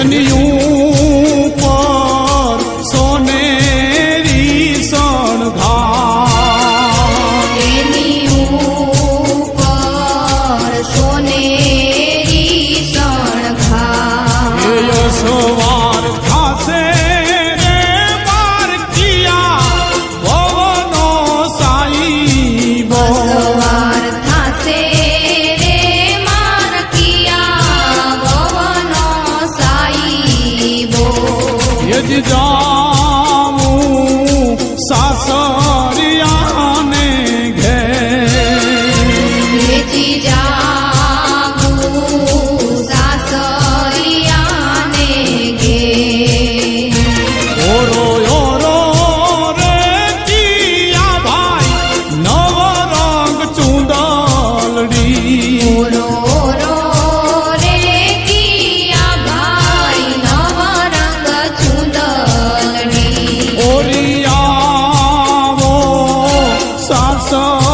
Any you don't corazón.